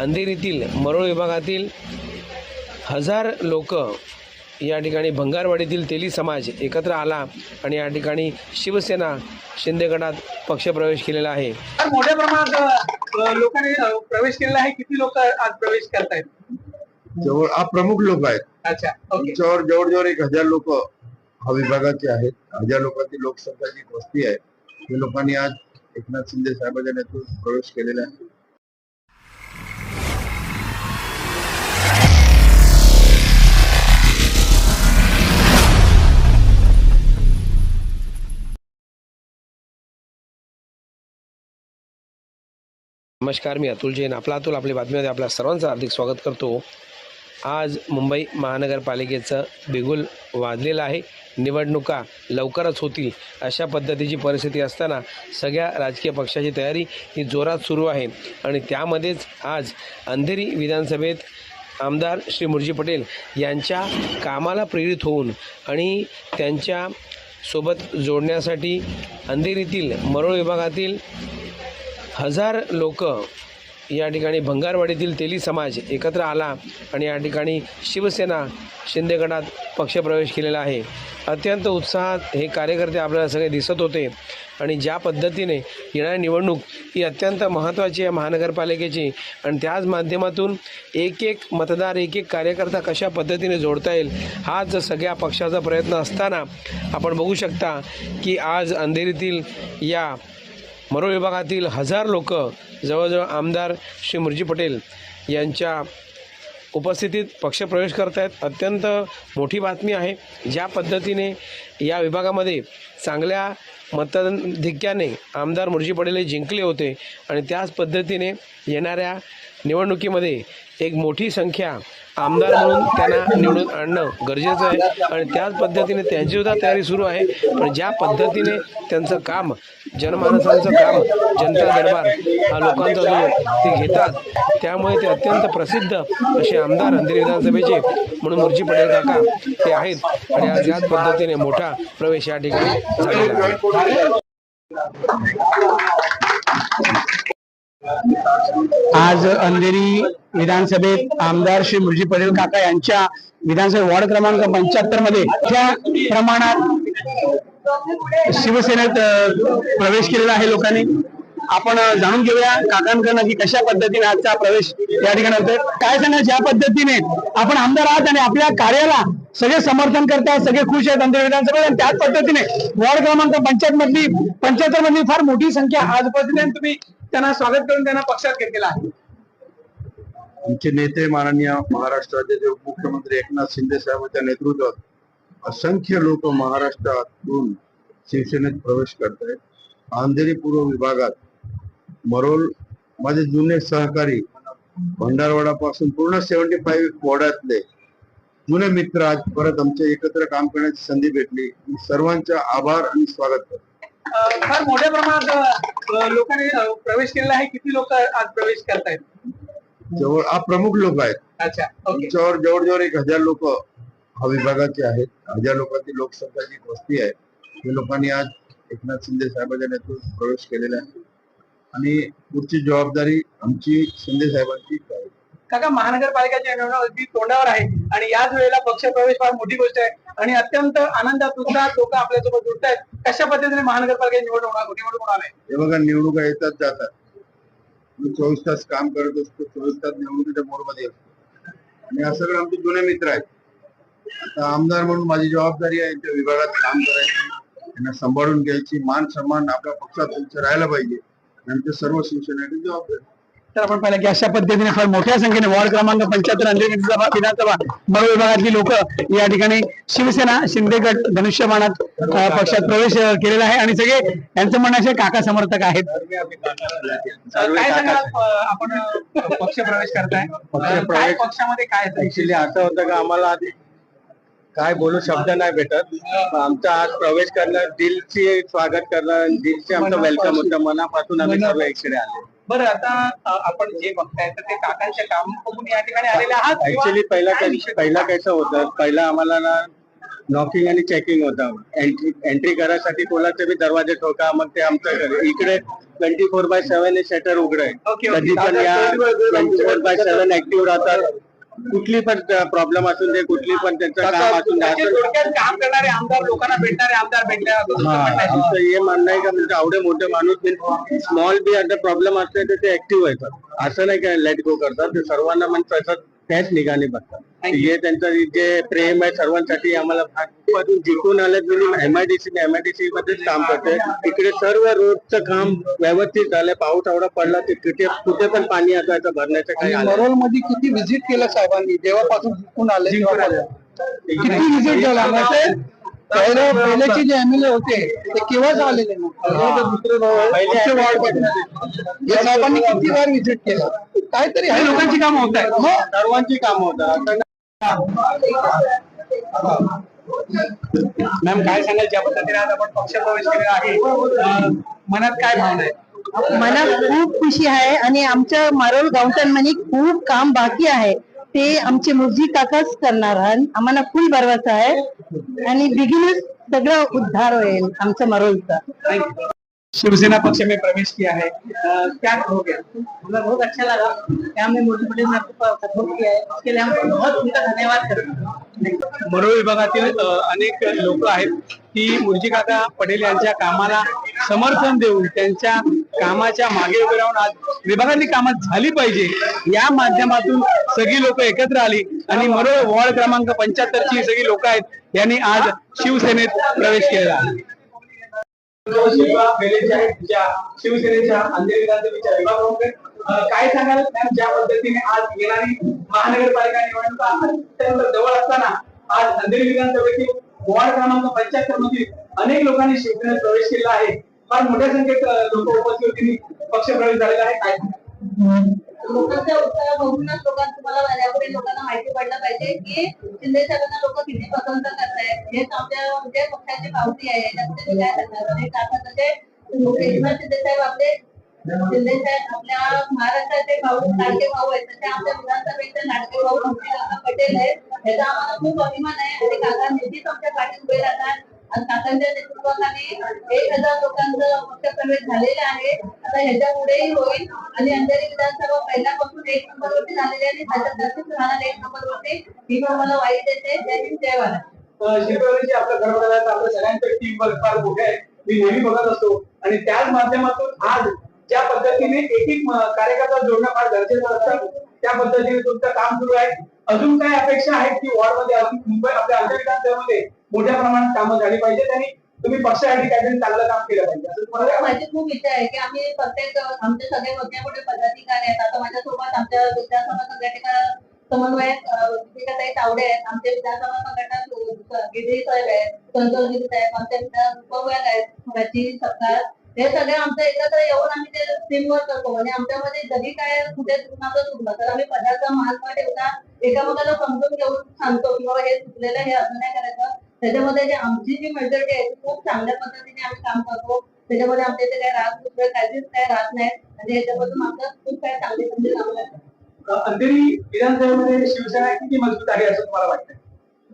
अंधेरीतील मरोळ विभागातील हजार लोक या ठिकाणी भंगारवाडीतील तेली समाज एकत्र आला आणि या ठिकाणी शिवसेना शिंदे गटात पक्षप्रवेश केलेला आहे. मोठ्या प्रमाणात लोकांनी प्रवेश केलेला आहे. किती लोक आज प्रवेश करतायत? जवळ हा प्रमुख लोक आहेत. अच्छा ओके. आमच्यावर जवळजवळ एक हजार लोक हा विभागाचे आहेत. हजार लोकांची लोकसंख्याची एक वस्ती आहे. या लोकांनी आज एकनाथ शिंदे साहेबांच्या नेतृत्वात प्रवेश केलेला आहे. नमस्कार मी अतुल जैन. आपला अतुल आपल्या बातमीमध्ये आपल्या सर्वांचं हार्दिक स्वागत करतो. आज मुंबई महानगरपालिकेचं बिगुल वाजलेलं आहे. निवडणुका लवकरच होतील अशा पद्धतीची परिस्थिती असताना सगळ्या राजकीय पक्षाची तयारी ही जोरात सुरू आहे. आणि त्यामध्येच आज अंधेरी विधानसभेत आमदार श्री मुरजी पटेल यांच्या कामाला प्रेरित होऊन आणि त्यांच्यासोबत जोडण्यासाठी अंधेरीतील मरोळ विभागातील हजार लोक या ठिकाणी भंगारवाडीतील तेली समाज एकत्र आला आणि या ठिकाणी शिवसेना शिंदे गटात पक्षप्रवेश केलेला आहे. अत्यंत उत्साहात हे कार्यकर्ते आपल्याला सगळे दिसत होते आणि ज्या पद्धतीने येणारी निवडणूक ही अत्यंत महत्त्वाची आहे महानगरपालिकेची आणि त्याच माध्यमातून एक एक मतदार एक एक कार्यकर्ता कशा पद्धतीने जोडता येईल हाच सगळ्या पक्षाचा प्रयत्न असताना आपण बघू शकता की आज अंधेरीतील या मरोळ विभागातील हजार लोक जवळजवळ आमदार श्री मुरजी पटेल यांच्या उपस्थितीत पक्षप्रवेश करत आहेत अत्यंत मोठी बातमी आहे. ज्या पद्धतीने या विभागामध्ये चांगल्या मतधिक्याने आमदार मुरजी पटेल हे जिंकले होते आणि त्याच पद्धतीने येणाऱ्या निवडणुकीमध्ये एक मोठी संख्या आमदार म्हणून त्यांना निवडून आणणं गरजेचं आहे. आणि त्याच पद्धतीने त्यांचीसुद्धा तयारी सुरू आहे. पण ज्या पद्धतीने त्यांचं काम जनमानसांचं काम जनता दरबार हा लोकांचा जो ते घेतात त्यामुळे ते अत्यंत प्रसिद्ध असे आमदार अंधेरी विधानसभेचे म्हणून मुरजी पटेल काका ते आहेत. आणि आज याच पद्धतीने मोठा प्रवेश या ठिकाणी झालेला आहे. आज अंधेरी विधानसभेत आमदार श्री मुरजी पटेल काका यांच्या विधानसभा वॉर्ड क्रमांक पंच्याहत्तरमध्ये त्या प्रमाणात शिवसेनेत प्रवेश केलेला आहे लोकांनी. आपण जाणून घेऊया काकांकडनं की कशा पद्धतीने आजचा प्रवेश या ठिकाणी होतोय. काय सांगा ज्या पद्धतीने आपण आमदार आहात आणि आपल्या कार्याला सगळे समर्थन करतात सगळे खुश आहेत अंधेरी विधानसभेत आणि त्याच पद्धतीने वॉर्ड क्रमांक पंचायत मधली पंच्याहत्तर मधली फार मोठी संख्या आज उपस्थित आहे तुम्ही त्यांना स्वागत करून त्यांना पक्षात घेतलेला आहे. आमचे नेते माननीय महाराष्ट्राचे जे उपमुख्यमंत्री एकनाथ शिंदे साहेबांच्या नेतृत्वात असंख्य लोक महाराष्ट्रातून शिवसेनेत प्रवेश करत आहेत अंधेरी पूर्व विभागात मरोल माझे जुने सहकारी भंडारवाडा पासून पूर्ण सेव्हन्टी फाईव्ह वॉर्डातले जुने मित्र आज परत आमचे एकत्र काम करण्याची संधी भेटली. मी सर्वांचा आभार आणि स्वागत करतो. फार मोठ्या प्रमाणात लोकांनी प्रवेश केलेला आहे. किती लोक आज प्रवेश करतायत? जवळ हा प्रमुख लोक आहेत. अच्छा ओके. आमच्यावर जवळजवळ एक हजार लोक हा विभागाचे आहेत. हजार लोकांची लोकसंख्याची एक वस्ती आहे या लोकांनी आज एकनाथ शिंदे साहेबांच्या नेतृत्वात प्रवेश केलेला आहे. आणि पुढची जबाबदारी आमची शिंदे साहेबांची काका महानगरपालिकेच्या निवडणूक तोंडावर आहे. आणि याच वेळेला पक्ष प्रवेश फार मोठी गोष्ट आहे. आणि अत्यंत आनंदात उत्साहात लोक आपल्यासोबत जुळत आहेत. कशा पद्धतीने महानगरपालिकेची निवडणूक होणार निवडणूक होणार आहे? हे बघा निवडणुका येतात जातात. मी चोवीस तास काम करत असतो चोवीस तास निवडणुकीच्या मोडमध्ये असतो. आणि हा सगळं आमचे जुने मित्र आहेत आता आमदार म्हणून माझी जबाबदारी आहे त्या विभागात काम करायची त्यांना सांभाळून घ्यायची. मान सन्मान आपल्या पक्षात त्यांचं राहायला पाहिजे. नंतर सर्व शिवसेनेची जबाबदारी तर आपण पाहिलं की अशा पद्धतीने फार मोठ्या संख्येने वॉर्ड क्रमांक पंच्याहत्तर अंधेरी विधानसभा मरो विभागातली लोक या ठिकाणी शिवसेना शिंदे गट धनुष्यबाणात पक्षात प्रवेश केलेला आहे. आणि सगळे यांचं म्हणणं असे काका समर्थक आहेत. काय सांगाल अं, आपण पक्ष प्रवेश करताय? पक्षामध्ये काय? ऍक्च्युली असं होतं का आम्हाला आधी काय बोलू शब्द नाही भेटत. आमचा आज प्रवेश करणं दिलची स्वागत करणं दिलचे आमचं वेलकम होतं. मनापासून आम्ही सर्व इकडे आले. बरं आता आपण जे बघताय तर ते काकांचे काम बघून या ठिकाणी आलेले आहात ऍक्च्युली पहिला काय? पहिला कसं होतं पहिला आम्हाला ना नॉकिंग आणि चेकिंग होतं एंट्री एंट्री करायसाठी कोणाचे बी दरवाजे ठोका मग ते आमचं घर इकडे ट्वेंटी फोर बाय सेव्हन हे शटर उघड आहे okay. कधी पण या twenty four by seven active राहतात कुठली पण प्रॉब्लेम असून दे कुठली पण त्यांचं काम असून दे थोडक्यात काम करणारे आमदार लोकांना भेटणारे आमदार भेटले असं तुमचं हा, म्हणणं आहे. आमचं हे म्हणणं आहे का म्हणजे आवडे मोठे माणूस स्मॉल बी आता प्रॉब्लेम असले तर ते ऍक्टिव्ह येतात असं नाही काय लेट गो करतात ते सर्वांना म्हणजे तसं त्याच निघाने बघतात. हे त्यांचं जे प्रेम आहे सर्वांसाठी आम्हाला जिंकून आले एमआयडीसी एमआयडीसी मध्येच काम करते. इकडे सर्व रोडचं काम व्यवस्थित झालं पाऊस एवढा पडला ते कुठे कुठे पण पाणी असायचं भरण्याचं काही आलं. मरोलमध्ये किती व्हिजिट केलं साहेबांनी? जेव्हापासून जिंकून आले तेव्हापासून. किती व्हिजिट झाला? पहिले पहिलेचे जे एमएलए होते ते केव्हाच आलेले पहिले या साहेबांनी किती वेळ व्हिजिट केलं? काहीतरी हे लोकांची काम होत आहेत. मग? सर्वांची कामं होतात मॅम काय सांगाल? ज्या पद्धतीने आज आपण पक्ष प्रवेश केलेला आहे मनात काय भावना आहे? मला खूप खुशी आहे आणि आमच्या मारोल गावठाणमध्ये खूप काम बाकी आहे. ते आमचे मुरजी काकाच करणार आहेत. आम्हाला फुल भरवसा आहे. आणि बिगिनच सगळं उद्धार होईल आमच्या मारोलचा. शिवसेना पक्ष में प्रवेश किया है अं, क्या कहोगे हमें बहुत अच्छा लगा कि हमने मोदी पटेल साहब को सपोर्ट किया है उसके लिए हम बहुत उनका धन्यवाद करते. हैं मनोविभागातील अनेक लोक आहेत की मुर्जीकाका पटेल यांच्या कामाला समर्थन देऊन त्यांच्या कामाच्या मागे उभे राहून आज विभागातली कामात झाली पाहिजे. या माध्यमातून सगळी लोक एकत्र आली आणि मरोळ वॉर्ड क्रमांक पंच्याहत्तर ची सगळी लोक आहेत यांनी आज शिवसेनेत प्रवेश केलेला शिवसेनेच्या अंधेरी काय सांगाल? मॅम ज्या पद्धतीने आज येणारी महानगरपालिका निवडणूक अत्यंत जवळ असताना आज अंधेरी विधानसभेतील वॉर्ड क्रमांक पंच्याहत्तर मधील अनेक लोकांनी शिवसेनेत प्रवेश केला आहे. फार मोठ्या संख्येत लोक उपस्थित होती. पक्ष प्रवेश झालेला आहे. काय लोकांचा उत्साह बघूनच लोकांना तुम्हाला यापुढे लोकांना माहिती पडलं पाहिजे की शिंदे साहेबांना लोक किती पसंत करतायत. हेच आमच्या म्हणजे पक्षाची पावती आहे. याच्यापुढे मी काय करणार आणि म्हणजे शिंदे साहेब आपले आपल्या महाराष्ट्राचे भाऊ लाडके भाऊ आहेत. तसे आमच्या विधानसभेचे लाडके भाऊ पटेल आहेत. याचा आम्हाला खूप अभिमान आहे. आणि काका नेहमीच आमच्या उभे राहतात. आणि काकांच्या नेतृत्वाखाली एक हजार लोकांचं पक्ष झालेला आहे. आता ह्याच्या पुढेही होईल. आणि अंधेरी विधानसभा पहिल्यापासून एक नंबरवरती झालेली आहे. आणि त्याच्यात राहणार एक नंबरवरती. ही पण मला वाईट येते जय हिंद जय भारत. शिवसेनेची आपल्या आपल्या टीम वर्क फार मोठे आहे. मी नेहमी बघत असतो. आणि त्याच माध्यमातून आज ज्या पद्धतीने एक एक कार्यकर्ता जोडणं फार गरजेचं असतं त्या पद्धतीने तुमचं काम सुरू आहे. अजून काय अपेक्षा आहेत की वॉर्डमध्ये मुंबई आपल्या अर्ध विधानसभेमध्ये मोठ्या प्रमाणात कामं झाली पाहिजेत आणि तुम्ही पक्षासाठी काहीतरी चांगलं काम केलं पाहिजे. माझी खूप इच्छा आहे की आम्ही प्रत्येक आमचे सगळे मोठे मोठे पदाधिकारी आहेत. आता माझ्यासोबत आमच्या विधानसभा संघटना समन्वयक अं, तावडे आहेत. आमचे विधानसभा संघटना गिरी साहेब आहेत संतोष गिरी साहेब आमच्या विधान उपविभाग आहेत. राजी सरकार हे सगळे आमचं एकत्र येऊन आम्ही ते टीम करतो. आणि आमच्यामध्ये जरी काय कुठे चुकणार चुकलं तर आम्ही पदार्थ माल न ठेवता एकामेकाला समजून घेऊन सांगतो की बाबा हे चुकलेलं हे असं नाही करायचं. त्याच्यामध्ये जे आमची जी मेजॉरिटी आहे ती खूप चांगल्या पद्धतीने आम्ही काम करतो. त्याच्यामध्ये आमच्या इथे काय राहत दुसरं काहीच काय राहत नाही. आणि याच्यापासून आमचं खूप काय चांगली चांगली कामं अंधेरी विधानसभेमध्ये शिवसेना किती मजबूत आहे असं तुम्हाला वाटतं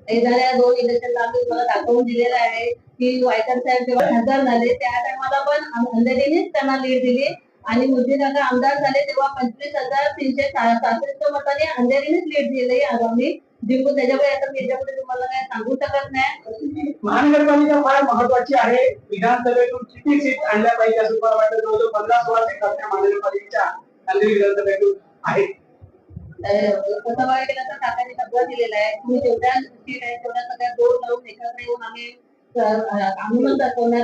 येणाऱ्या दोन इलेक्शन आम्ही तुम्हाला दाखवून दिलेलं आहे. की वायकर साहेब जेव्हा खासदार झाले त्या टायमाला पण अंधेरीनेच त्यांना लीड दिली. आणि मुरजी आमदार झाले तेव्हा पंचवीस हजार तीनशे सहासष्ट मताने अंधेरीनेच लीड दिली आज आम्ही. जिंकून त्याच्यामुळे आता मी याच्यापुढे तुम्हाला काय सांगू शकत नाही. महानगरपालिका फार महत्वाची आहे. विधानसभेतून किती सीट आणल्या पाहिजे असं मला वाटतं? जवळजवळ पंधरा सोळा सीट आपल्या महानगरपालिकेच्या अंधेरी विधानसभेतून आहेत. कसं तसं तर काकाने सगळं दिलेलं आहे. तुम्ही जेवढ्या सीट आहे तेवढ्या सगळ्या दोन लावून एकत्र येऊन आम्ही अं, दाखवणार दाखवणार.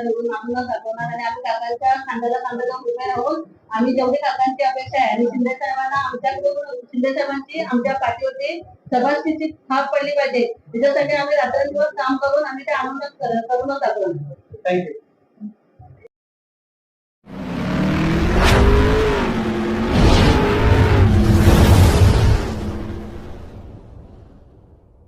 आणि आम्ही काकांच्या खांद्याला खांदा जाऊन उभे राहून आम्ही जेवढी काकांची अपेक्षा आहे आणि शिंदे साहेबांना आमच्याकडून शिंदे साहेबांची आमच्या पाठीवरती सभासदची थाप पडली पाहिजे. त्याच्यासाठी आम्ही रात्रंदिवस काम करून आम्ही ते आणूनच करूनच दाखवणार. थँक्यू